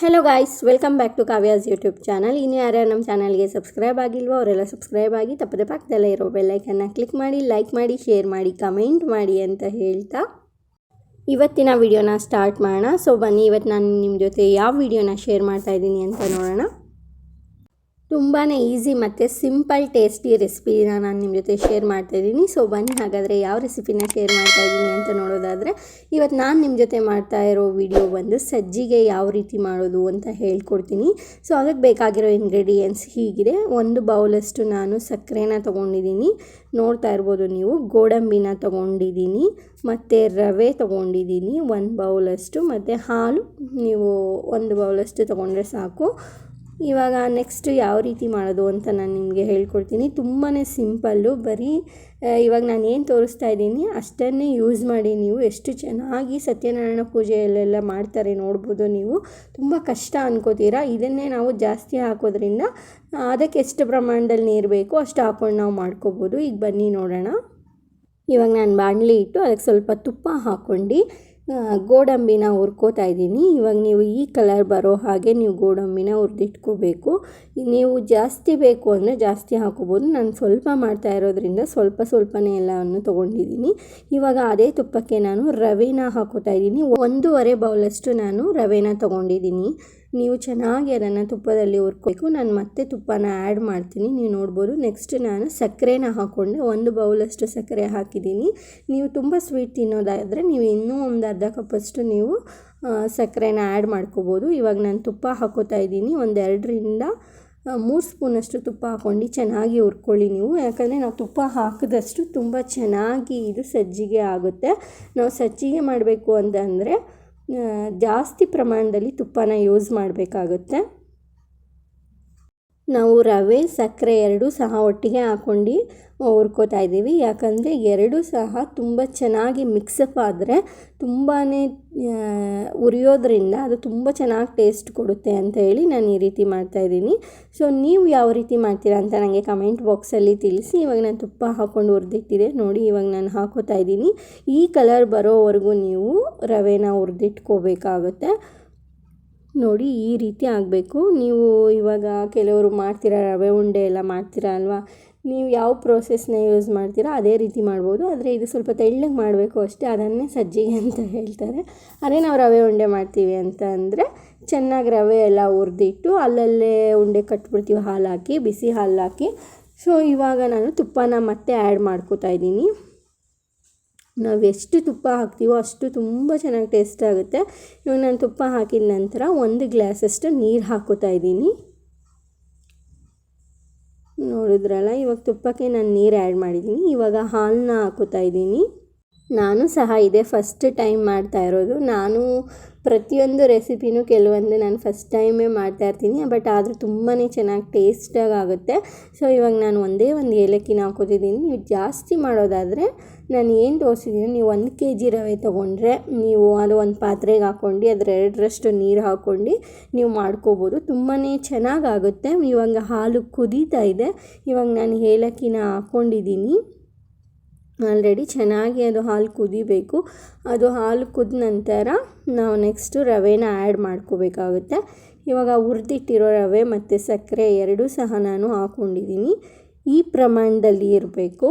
Hello guys welcome back to Kavya's YouTube channel ಇನ್ನು ಯಾರ್ಯಾರು ನಮ್ಮ ಚಾನಲ್ಗೆ ಸಬ್ಸ್ಕ್ರೈಬ್ ಆಗಿಲ್ವೋ ಅವರೆಲ್ಲ ಸಬ್ಸ್ಕ್ರೈಬ್ ಆಗಿ ತಪ್ಪದೆ ಪಕ್ಕದಲ್ಲೇ ಇರೋ ಬೆಲ್ಲೈಕನ್ನ ಕ್ಲಿಕ್ ಮಾಡಿ ಲೈಕ್ ಮಾಡಿ ಶೇರ್ ಮಾಡಿ ಕಮೆಂಟ್ ಮಾಡಿ ಅಂತ ಹೇಳ್ತಾ ಇವತ್ತಿನ ವಿಡಿಯೋನ ಸ್ಟಾರ್ಟ್ ಮಾಡೋಣ. ಸೊ ಬನ್ನಿ ಇವತ್ತು ನಾನು ನಿಮ್ಮ ಜೊತೆ ಯಾವ ವಿಡಿಯೋನ ಶೇರ್ ಮಾಡ್ತಾ ಇದ್ದೀನಿ ಅಂತ ನೋಡೋಣ. ತುಂಬಾ ಈಸಿ ಮತ್ತು ಸಿಂಪಲ್, ಟೇಸ್ಟಿ ರೆಸಿಪಿನ ನಾನು ನಿಮ್ಮ ಜೊತೆ ಶೇರ್ ಮಾಡ್ತಾ ಇದ್ದೀನಿ. ಸೊ ಬನ್ನಿ ಹಾಗಾದರೆ ಯಾವ ರೆಸಿಪಿನ ಶೇರ್ ಮಾಡ್ತಾ ಇದ್ದೀನಿ ಅಂತ ನೋಡೋದಾದರೆ ಇವತ್ತು ನಾನು ನಿಮ್ಮ ಜೊತೆ ಮಾಡ್ತಾ ಇರೋ ವಿಡಿಯೋ ಬಂದು ಸಜ್ಜಿಗೆ ಯಾವ ರೀತಿ ಮಾಡೋದು ಅಂತ ಹೇಳ್ಕೊಡ್ತೀನಿ. ಸೊ ಅದಕ್ಕೆ ಬೇಕಾಗಿರೋ ಇಂಗ್ರೀಡಿಯೆಂಟ್ಸ್ ಹೀಗಿದೆ. ಒಂದು ಬೌಲಷ್ಟು ನಾನು ಸಕ್ಕರೆನ ತೊಗೊಂಡಿದ್ದೀನಿ. ನೋಡ್ತಾ ಇರ್ಬೋದು ನೀವು, ಗೋಡಂಬಿನ ತೊಗೊಂಡಿದ್ದೀನಿ, ಮತ್ತು ರವೆ ತೊಗೊಂಡಿದ್ದೀನಿ, ಒಂದು ಬೌಲಷ್ಟು, ಮತ್ತು ಹಾಲು, ನೀವು ಒಂದು ಬೌಲಷ್ಟು ತೊಗೊಂಡ್ರೆ ಸಾಕು. ಇವಾಗ ನೆಕ್ಸ್ಟ್ ಯಾವ ರೀತಿ ಮಾಡೋದು ಅಂತ ನಾನು ನಿಮಗೆ ಹೇಳ್ಕೊಡ್ತೀನಿ. ತುಂಬಾ ಸಿಂಪಲ್ಲು, ಬರೀ ಇವಾಗ ನಾನು ಏನು ತೋರಿಸ್ತಾ ಇದ್ದೀನಿ, ಅಷ್ಟನ್ನೇ ಯೂಸ್ ಮಾಡಿ ನೀವು ಎಷ್ಟು ಚೆನ್ನಾಗಿ ಸತ್ಯನಾರಾಯಣ ಪೂಜೆಯಲ್ಲೆಲ್ಲ ಮಾಡ್ತಾರೆ ನೋಡ್ಬೋದು ನೀವು. ತುಂಬ ಕಷ್ಟ ಅನ್ಕೋತೀರಾ? ಇದನ್ನೇ ನಾವು ಜಾಸ್ತಿ ಹಾಕೋದ್ರಿಂದ ಅದಕ್ಕೆ ಎಷ್ಟು ಪ್ರಮಾಣದಲ್ಲಿ ನೀರು ಬೇಕೋ ಅಷ್ಟು ಹಾಕ್ಕೊಂಡು ನಾವು ಮಾಡ್ಕೋಬೋದು. ಈಗ ಬನ್ನಿ ನೋಡೋಣ. ಇವಾಗ ನಾನು ಬಾಣಲಿ ಇಟ್ಟು ಅದಕ್ಕೆ ಸ್ವಲ್ಪ ತುಪ್ಪ ಹಾಕ್ಕೊಂಡು ಗೋಡಂಬಿನ ಹುರ್ಕೋತಾ ಇದ್ದೀನಿ. ಇವಾಗ ನೀವು ಈ ಕಲರ್ ಬರೋ ಹಾಗೆ ನೀವು ಗೋಡಂಬಿನ ಹುರಿದಿಟ್ಕೋಬೇಕು. ನೀವು ಜಾಸ್ತಿ ಬೇಕು ಅಂದರೆ ಜಾಸ್ತಿ ಹಾಕೋಬೋದು. ನಾನು ಸ್ವಲ್ಪ ಮಾಡ್ತಾ ಇರೋದ್ರಿಂದ ಸ್ವಲ್ಪ ಸ್ವಲ್ಪನೇ ಎಲ್ಲವನ್ನು ತೊಗೊಂಡಿದ್ದೀನಿ. ಇವಾಗ ಅದೇ ತುಪ್ಪಕ್ಕೆ ನಾನು ರವೆನ ಹಾಕೋತಾ ಇದ್ದೀನಿ. ಒಂದೂವರೆ ಬೌಲಷ್ಟು ನಾನು ರವೆನ ತೊಗೊಂಡಿದ್ದೀನಿ. ನೀವು ಚೆನ್ನಾಗಿ ಅದನ್ನು ತುಪ್ಪದಲ್ಲಿ ಹುರ್ಕೋಬೇಕು. ನಾನು ಮತ್ತೆ ತುಪ್ಪನ ಆ್ಯಡ್ ಮಾಡ್ತೀನಿ. ನೀವು ನೋಡ್ಬೋದು. ನೆಕ್ಸ್ಟ್ ನಾನು ಸಕ್ಕರೆನ ಹಾಕ್ಕೊಂಡೆ ಒಂದು ಬೌಲಷ್ಟು ಸಕ್ಕರೆ ಹಾಕಿದ್ದೀನಿ. ನೀವು ತುಂಬ ಸ್ವೀಟ್ ತಿನ್ನೋದಾದರೆ ನೀವು ಇನ್ನೂ ಒಂದು ಅರ್ಧ ಕಪ್ಪಷ್ಟು ನೀವು ಸಕ್ಕರೆನ ಆ್ಯಡ್ ಮಾಡ್ಕೋಬೋದು. ಇವಾಗ ನಾನು ತುಪ್ಪ ಹಾಕೋತಾ ಇದ್ದೀನಿ. ಒಂದು ಎರಡರಿಂದ ಮೂರು ಸ್ಪೂನಷ್ಟು ತುಪ್ಪ ಹಾಕ್ಕೊಂಡು ಚೆನ್ನಾಗಿ ಹುರ್ಕೊಳ್ಳಿ ನೀವು. ಯಾಕಂದರೆ ನಾವು ತುಪ್ಪ ಹಾಕಿದಷ್ಟು ತುಂಬ ಚೆನ್ನಾಗಿ ಇದು ಸಜ್ಜಿಗೆ ಆಗುತ್ತೆ. ನಾವು ಸಜ್ಜಿಗೆ ಮಾಡಬೇಕು ಅಂತ ಅಂದರೆ ಜಾಸ್ತಿ ಪ್ರಮಾಣದಲ್ಲಿ ತುಪ್ಪನ ಯೂಸ್ ಮಾಡಬೇಕಾಗುತ್ತೆ. ನಾವು ರವೆ, ಸಕ್ಕರೆ ಎರಡೂ ಸಹ ಒಟ್ಟಿಗೆ ಹಾಕ್ಕೊಂಡು ಹುರ್ಕೋತಾ ಇದ್ದೀವಿ. ಯಾಕಂದರೆ ಎರಡೂ ಸಹ ತುಂಬ ಚೆನ್ನಾಗಿ ಮಿಕ್ಸಪ್ ಆದರೆ ತುಂಬಾ ಉರಿಯೋದ್ರಿಂದ ಅದು ತುಂಬ ಚೆನ್ನಾಗಿ ಟೇಸ್ಟ್ ಕೊಡುತ್ತೆ ಅಂತ ಹೇಳಿ ನಾನು ಈ ರೀತಿ ಮಾಡ್ತಾಯಿದ್ದೀನಿ ಸೊ ನೀವು ಯಾವ ರೀತಿ ಮಾಡ್ತೀರಾ ಅಂತ ನನಗೆ ಕಮೆಂಟ್ ಬಾಕ್ಸಲ್ಲಿ ತಿಳಿಸಿ. ಇವಾಗ ನಾನು ತುಪ್ಪ ಹಾಕ್ಕೊಂಡು ಹುರಿದಿಟ್ಟಿದೆ. ನೋಡಿ, ಇವಾಗ ನಾನು ಹಾಕೋತಾ ಇದ್ದೀನಿ. ಈ ಕಲರ್ ಬರೋವರೆಗೂ ನೀವು ರವೆನ ಹುರಿದಿಟ್ಕೋಬೇಕಾಗುತ್ತೆ. ನೋಡಿ ಈ ರೀತಿ ಆಗಬೇಕು. ನೀವು ಇವಾಗ ಕೆಲವರು ಮಾಡ್ತೀರ, ರವೆ ಉಂಡೆ ಎಲ್ಲ ಮಾಡ್ತೀರಾ ಅಲ್ವಾ? ನೀವು ಯಾವ ಪ್ರೋಸೆಸ್ನ ಯೂಸ್ ಮಾಡ್ತೀರಾ, ಅದೇ ರೀತಿ ಮಾಡ್ಬೋದು. ಆದರೆ ಇದು ಸ್ವಲ್ಪ ತೆಳ್ಳಗೆ ಮಾಡಬೇಕು ಅಷ್ಟೇ, ಅದನ್ನೇ ಸಜ್ಜಿಗೆ ಅಂತ ಹೇಳ್ತಾರೆ. ಅದೇ ನಾವು ರವೆ ಉಂಡೆ ಮಾಡ್ತೀವಿ ಅಂತ ಅಂದರೆ, ಚೆನ್ನಾಗಿ ರವೆ ಎಲ್ಲ ಹುರಿದಿಟ್ಟು ಅಲ್ಲಲ್ಲೇ ಉಂಡೆ ಕಟ್ಬಿಡ್ತೀವಿ, ಹಾಲು ಹಾಕಿ, ಬಿಸಿ ಹಾಲು ಹಾಕಿ. ಸೊ ಇವಾಗ ನಾನು ತುಪ್ಪನ ಮತ್ತೆ ಆ್ಯಡ್ ಮಾಡ್ಕೋತಾ ಇದ್ದೀನಿ. ನಾವು ಎಷ್ಟು ತುಪ್ಪ ಹಾಕ್ತೀವೋ ಅಷ್ಟು ತುಂಬ ಚೆನ್ನಾಗಿ ಟೇಸ್ಟ್ ಆಗುತ್ತೆ. ಇವಾಗ ನಾನು ತುಪ್ಪ ಹಾಕಿದ ನಂತರ ಒಂದು ಗ್ಲಾಸಷ್ಟು ನೀರು ಹಾಕೋತಾ ಇದ್ದೀನಿ. ನೋಡಿದ್ರಲ್ಲ, ಇವಾಗ ತುಪ್ಪಕ್ಕೆ ನಾನು ನೀರು ಆ್ಯಡ್ ಮಾಡಿದ್ದೀನಿ. ಇವಾಗ ಹಾಲನ್ನ ಹಾಕೋತಾ ಇದ್ದೀನಿ. ನಾನು ಸಹ ಇದೇ ಫಸ್ಟ್ ಟೈಮ್ ಮಾಡ್ತಾ ಇರೋದು. ನಾನು ಪ್ರತಿಯೊಂದು ರೆಸಿಪಿನೂ ಕೆಲವೊಂದು ನಾನು ಫಸ್ಟ್ ಟೈಮೇ ಮಾಡ್ತಾ ಇರ್ತೀನಿ. ಬಟ್ ಆದರೂ ತುಂಬಾ ಚೆನ್ನಾಗಿ ಟೇಸ್ಟಾಗಿ ಆಗುತ್ತೆ. ಸೊ ಇವಾಗ ನಾನು ಒಂದೇ ಒಂದು ಏಲಕ್ಕಿನ ಹಾಕೋತಿದ್ದೀನಿ ನೀವು ಜಾಸ್ತಿ ಮಾಡೋದಾದರೆ ನಾನು ಏನು ತೋರಿಸಿದ್ದೀನಿ ನೀವು ಒಂದು ಕೆ ಜಿ ರವೆ ತೊಗೊಂಡ್ರೆ ನೀವು ಅದು ಒಂದು ಪಾತ್ರೆಗೆ ಹಾಕ್ಕೊಂಡು ಅದರ ಎರಡರಷ್ಟು ನೀರು ಹಾಕ್ಕೊಂಡು ನೀವು ಮಾಡ್ಕೋಬೋದು. ತುಂಬಾ ಚೆನ್ನಾಗಾಗುತ್ತೆ. ಇವಾಗ ಹಾಲು ಕುದೀತಾ ಇದೆ. ಇವಾಗ ನಾನು ಏಲಕ್ಕಿನ ಹಾಕ್ಕೊಂಡಿದ್ದೀನಿ ಆಲ್ರೆಡಿ ಚೆನ್ನಾಗಿ ಅದು ಹಾಲು ಕುದಿಬೇಕು. ಅದು ಹಾಲು ಕುದ ನಂತರ ನಾವು ನೆಕ್ಸ್ಟು ರವೆನ ಆ್ಯಡ್ ಮಾಡ್ಕೋಬೇಕಾಗುತ್ತೆ. ಇವಾಗ ಹುರಿದಿಟ್ಟಿರೋ ರವೆ ಮತ್ತು ಸಕ್ಕರೆ ಎರಡೂ ಸಹ ನಾನು ಹಾಕ್ಕೊಂಡಿದ್ದೀನಿ ಈ ಪ್ರಮಾಣದಲ್ಲಿ ಇರಬೇಕು.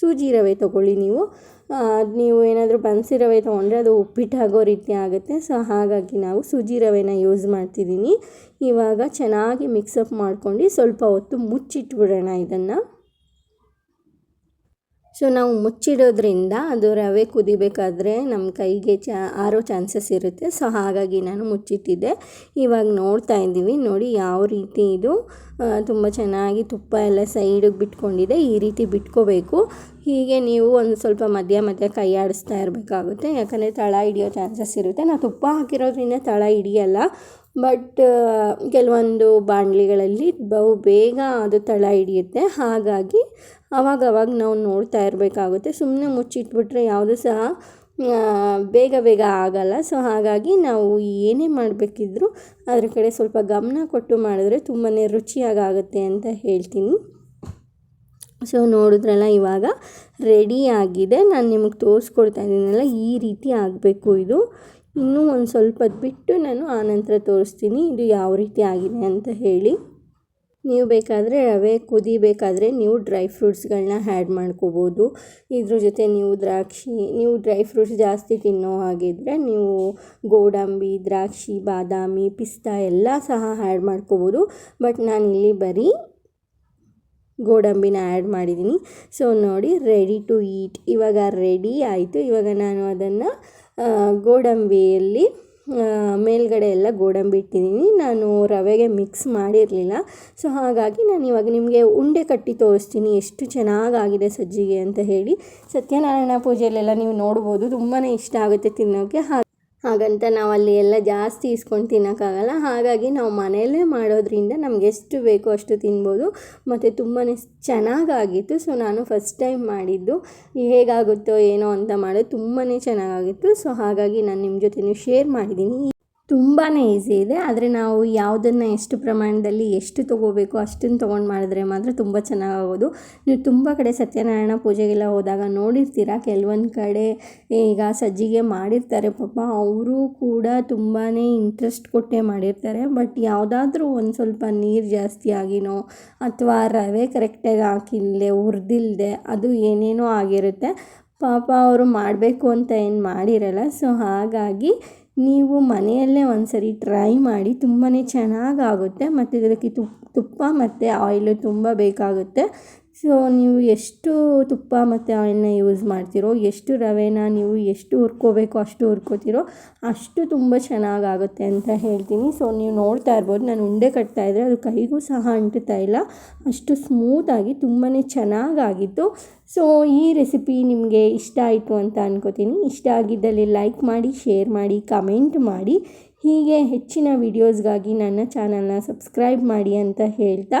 ಸೂಜಿ ರವೆ ತೊಗೊಳ್ಳಿ ನೀವು. ನೀವು ಏನಾದರೂ ಬನ್ಸಿ ರವೆ ತೊಗೊಂಡ್ರೆ ಅದು ಉಪ್ಪಿಟ್ಟಾಗೋ ರೀತಿ ಆಗುತ್ತೆ. ಸೊ, ಹಾಗಾಗಿ ನಾವು ಸೂಜಿ ರವೆನ ಯೂಸ್ ಮಾಡ್ತಿದ್ದೀನಿ. ಇವಾಗ ಚೆನ್ನಾಗಿ ಮಿಕ್ಸಪ್ ಮಾಡ್ಕೊಂಡು ಸ್ವಲ್ಪ ಹೊತ್ತು ಮುಚ್ಚಿಟ್ಬಿಡೋಣ ಇದನ್ನು. ಸೊ ನಾವು ಮುಚ್ಚಿಡೋದ್ರಿಂದ ಅದು ರವೆ ಕುದಿಬೇಕಾದ್ರೆ ನಮ್ಮ ಕೈಗೆ ಚ, ಆರೋ ಚಾನ್ಸಸ್ ಇರುತ್ತೆ. ಸೊ ಹಾಗಾಗಿ ನಾನು ಮುಚ್ಚಿಟ್ಟಿದ್ದೆ. ಇವಾಗ ನೋಡ್ತಾ ಇದ್ದೀವಿ. ನೋಡಿ ಯಾವ ರೀತಿ ಇದು ತುಂಬ ಚೆನ್ನಾಗಿ ತುಪ್ಪ ಎಲ್ಲ ಸೈಡಿಗೆ ಬಿಟ್ಕೊಂಡಿದೆ. ಈ ರೀತಿ ಬಿಟ್ಕೋಬೇಕು. ಹೀಗೆ ನೀವು ಒಂದು ಸ್ವಲ್ಪ ಮಧ್ಯ ಮಧ್ಯ ಕೈ ಆಡಿಸ್ತಾ ಇರಬೇಕಾಗುತ್ತೆ. ಯಾಕಂದರೆ ತಳ ಹಿಡಿಯೋ ಚಾನ್ಸಸ್ ಇರುತ್ತೆ. ನಾವು ತುಪ್ಪ ಹಾಕಿರೋದ್ರಿಂದ ತಳ ಹಿಡಿಯಲ್ಲ. ಬಟ್ ಕೆಲವೊಂದು ಬಾಣಲಿಗಳಲ್ಲಿ ಬಹು ಬೇಗ ಅದು ತಳ ಹಿಡಿಯುತ್ತೆ. ಹಾಗಾಗಿ ಅವಾಗವಾಗ ಅವಾಗ ನಾವು ನೋಡ್ತಾ ಇರಬೇಕಾಗುತ್ತೆ. ಸುಮ್ಮನೆ ಮುಚ್ಚಿಟ್ಬಿಟ್ರೆ ಯಾವುದು ಸಹ ಬೇಗ ಬೇಗ ಆಗಲ್ಲ. ಸೊ ಹಾಗಾಗಿ ನಾವು ಏನೇ ಮಾಡಬೇಕಿದ್ರೂ ಅದರ ಕಡೆ ಸ್ವಲ್ಪ ಗಮನ ಕೊಟ್ಟು ಮಾಡಿದ್ರೆ ತುಂಬಾ ರುಚಿಯಾಗುತ್ತೆ ಅಂತ ಹೇಳ್ತೀನಿ. ಸೊ ನೋಡಿದ್ರಲ್ಲ ಇವಾಗ ರೆಡಿ ಆಗಿದೆ. ನಾನು ನಿಮಗೆ ತೋರಿಸ್ಕೊಡ್ತಾ ಇದ್ದೀನಲ್ಲ, ಈ ರೀತಿ ಆಗಬೇಕು ಇದು. ಇನ್ನೂ ಒಂದು ಸ್ವಲ್ಪ ಬಿಟ್ಟು ನಾನು ಆನಂತರ ತೋರಿಸ್ತೀನಿ, ಇದು ಯಾವ ರೀತಿ ಆಗಿದೆ ಅಂತ ಹೇಳಿ. ನೀವು ಬೇಕಾದರೆ ರವೆ ಕುದಿಬೇಕಾದ್ರೆ ನೀವು ಡ್ರೈ ಫ್ರೂಟ್ಸ್ಗಳನ್ನ ಆ್ಯಡ್ ಮಾಡ್ಕೋಬೋದು. ಇದ್ರ ಜೊತೆ ನೀವು ದ್ರಾಕ್ಷಿ, ನೀವು ಡ್ರೈ ಫ್ರೂಟ್ಸ್ ಜಾಸ್ತಿ ತಿನ್ನೋ ಹಾಗಿದ್ರೆ ನೀವು ಗೋಡಂಬಿ, ದ್ರಾಕ್ಷಿ, ಬಾದಾಮಿ, ಪಿಸ್ತಾ ಎಲ್ಲ ಸಹ ಆ್ಯಡ್ ಮಾಡ್ಕೋಬೋದು. ಬಟ್ ನಾನು ಇಲ್ಲಿ ಬರೀ ಗೋಡಂಬಿನ ಆ್ಯಡ್ ಮಾಡಿದ್ದೀನಿ. ಸೊ ನೋಡಿ ರೆಡಿ ಟು ಈಟ್ ಇವಾಗ ರೆಡಿ ಆಯಿತು. ಇವಾಗ ನಾನು ಅದನ್ನು ಗೋಡಂಬಿಯಲ್ಲಿ ಮೇಲ್ಗಡೆ ಎಲ್ಲ ಗೋಡಂಬಿ ಇಟ್ಟಿದ್ದೀನಿ. ನಾನು ರವೆಗೆ ಮಿಕ್ಸ್ ಮಾಡಿರಲಿಲ್ಲ. ಸೊ ಹಾಗಾಗಿ ನಾನು ಇವಾಗ ನಿಮಗೆ ಉಂಡೆ ಕಟ್ಟಿ ತೋರಿಸ್ತೀನಿ. ಎಷ್ಟು ಚೆನ್ನಾಗಾಗಿದೆ ಸಜ್ಜಿಗೆ ಅಂತ ಹೇಳಿ. ಸತ್ಯನಾರಾಯಣ ಪೂಜೆಯಲ್ಲೆಲ್ಲ ನೀವು ನೋಡ್ಬೋದು. ತುಂಬಾ ಇಷ್ಟ ಆಗುತ್ತೆ ತಿನ್ನೋಕ್ಕೆ ಹಾಗಂತ ನಾವು ಅಲ್ಲಿ ಎಲ್ಲ ಜಾಸ್ತಿ ಇಸ್ಕೊಂಡು ತಿನ್ನೋಕ್ಕಾಗಲ್ಲ. ಹಾಗಾಗಿ ನಾವು ಮನೆಯಲ್ಲೇ ಮಾಡೋದ್ರಿಂದ ನಮ್ಗೆ ಎಷ್ಟು ಬೇಕೋ ಅಷ್ಟು ತಿನ್ಬೋದು. ಮತ್ತು ತುಂಬಾ ಚೆನ್ನಾಗಾಗಿತ್ತು. ಸೊ ನಾನು ಫಸ್ಟ್ ಟೈಮ್ ಮಾಡಿದ್ದು. ಹೇಗಾಗುತ್ತೋ ಏನೋ ಅಂತ ಮಾಡೋದು ತುಂಬಾ ಚೆನ್ನಾಗಾಗಿತ್ತು. ಸೊ ಹಾಗಾಗಿ ನಾನು ನಿಮ್ಮ ಜೊತೆ ಶೇರ್ ಮಾಡಿದ್ದೀನಿ. ತುಂಬಾ ಈಸಿ ಇದೆ, ಆದರೆ ನಾವು ಯಾವುದನ್ನು ಎಷ್ಟು ಪ್ರಮಾಣದಲ್ಲಿ ಎಷ್ಟು ತೊಗೋಬೇಕು ಅಷ್ಟನ್ನು ತೊಗೊಂಡು ಮಾಡಿದ್ರೆ ಮಾತ್ರ ತುಂಬ ಚೆನ್ನಾಗಾಗೋದು. ನೀವು ತುಂಬ ಕಡೆ ಸತ್ಯನಾರಾಯಣ ಪೂಜೆಗೆಲ್ಲ ಹೋದಾಗ ನೋಡಿರ್ತೀರ, ಕೆಲವೊಂದು ಕಡೆ ಈಗ ಸಜ್ಜಿಗೆ ಮಾಡಿರ್ತಾರೆ ಪಾಪ, ಅವರು ಕೂಡ ತುಂಬಾ ಇಂಟ್ರೆಸ್ಟ್ ಕೊಟ್ಟೇ ಮಾಡಿರ್ತಾರೆ. ಬಟ್ ಯಾವುದಾದ್ರೂ ಒಂದು ಸ್ವಲ್ಪ ನೀರು ಜಾಸ್ತಿ ಆಗಿನೋ ಅಥವಾ ರವೆ ಕರೆಕ್ಟಾಗಿ ಹಾಕಿಲ್ಲದೆ ಹುರಿದಿಲ್ಲದೆ ಅದು ಏನೇನೋ ಆಗಿರುತ್ತೆ, ಪಾಪ ಅವರು ಮಾಡಬೇಕು ಅಂತ ಏನು ಮಾಡಿರಲ್ಲ. ಸೊ ಹಾಗಾಗಿ ನೀವು ಮನೆಯಲ್ಲೇ ಒಂದ್ಸರಿ ಟ್ರೈ ಮಾಡಿ ತುಂಬಾ ಚೆನ್ನಾಗಾಗುತ್ತೆ. ಮತ್ತು ಇದಕ್ಕೆ ತುಪ್ಪ ಮತ್ತು ಆಯಿಲು ತುಂಬ ಬೇಕಾಗುತ್ತೆ. ಸೊ ನೀವು ಎಷ್ಟು ತುಪ್ಪ ಮತ್ತು ಆಯಿಲ್ನ ಯೂಸ್ ಮಾಡ್ತೀರೋ, ಎಷ್ಟು ರವೆನ ನೀವು ಎಷ್ಟು ಹುರ್ಕೋಬೇಕು ಅಷ್ಟು ಹುರ್ಕೋತೀರೋ ಅಷ್ಟು ತುಂಬ ಚೆನ್ನಾಗಾಗುತ್ತೆ ಅಂತ ಹೇಳ್ತೀನಿ. ಸೊ ನೀವು ನೋಡ್ತಾ ಇರ್ಬೋದು, ನಾನು ಉಂಡೆ ಕಟ್ತಾ ಇದ್ದರೆ ಅದು ಕೈಗೂ ಸಹ ಅಂಟುತ್ತಾ ಇಲ್ಲ. ಅಷ್ಟು ಸ್ಮೂತಾಗಿ ತುಂಬಾ ಚೆನ್ನಾಗಾಗಿತ್ತು. ಸೊ ಈ ರೆಸಿಪಿ ನಿಮಗೆ ಇಷ್ಟ ಆಯಿತು ಅಂತ ಅನ್ಕೋತೀನಿ. ಇಷ್ಟ ಆಗಿದ್ದಲ್ಲಿ ಲೈಕ್ ಮಾಡಿ ಶೇರ್ ಮಾಡಿ ಕಮೆಂಟ್ ಮಾಡಿ. ಹೀಗೆ ಹೆಚ್ಚಿನ ವೀಡಿಯೋಸ್ಗಾಗಿ ನನ್ನ ಚಾನಲ್ನ ಸಬ್ಸ್ಕ್ರೈಬ್ ಮಾಡಿ ಅಂತ ಹೇಳ್ತಾ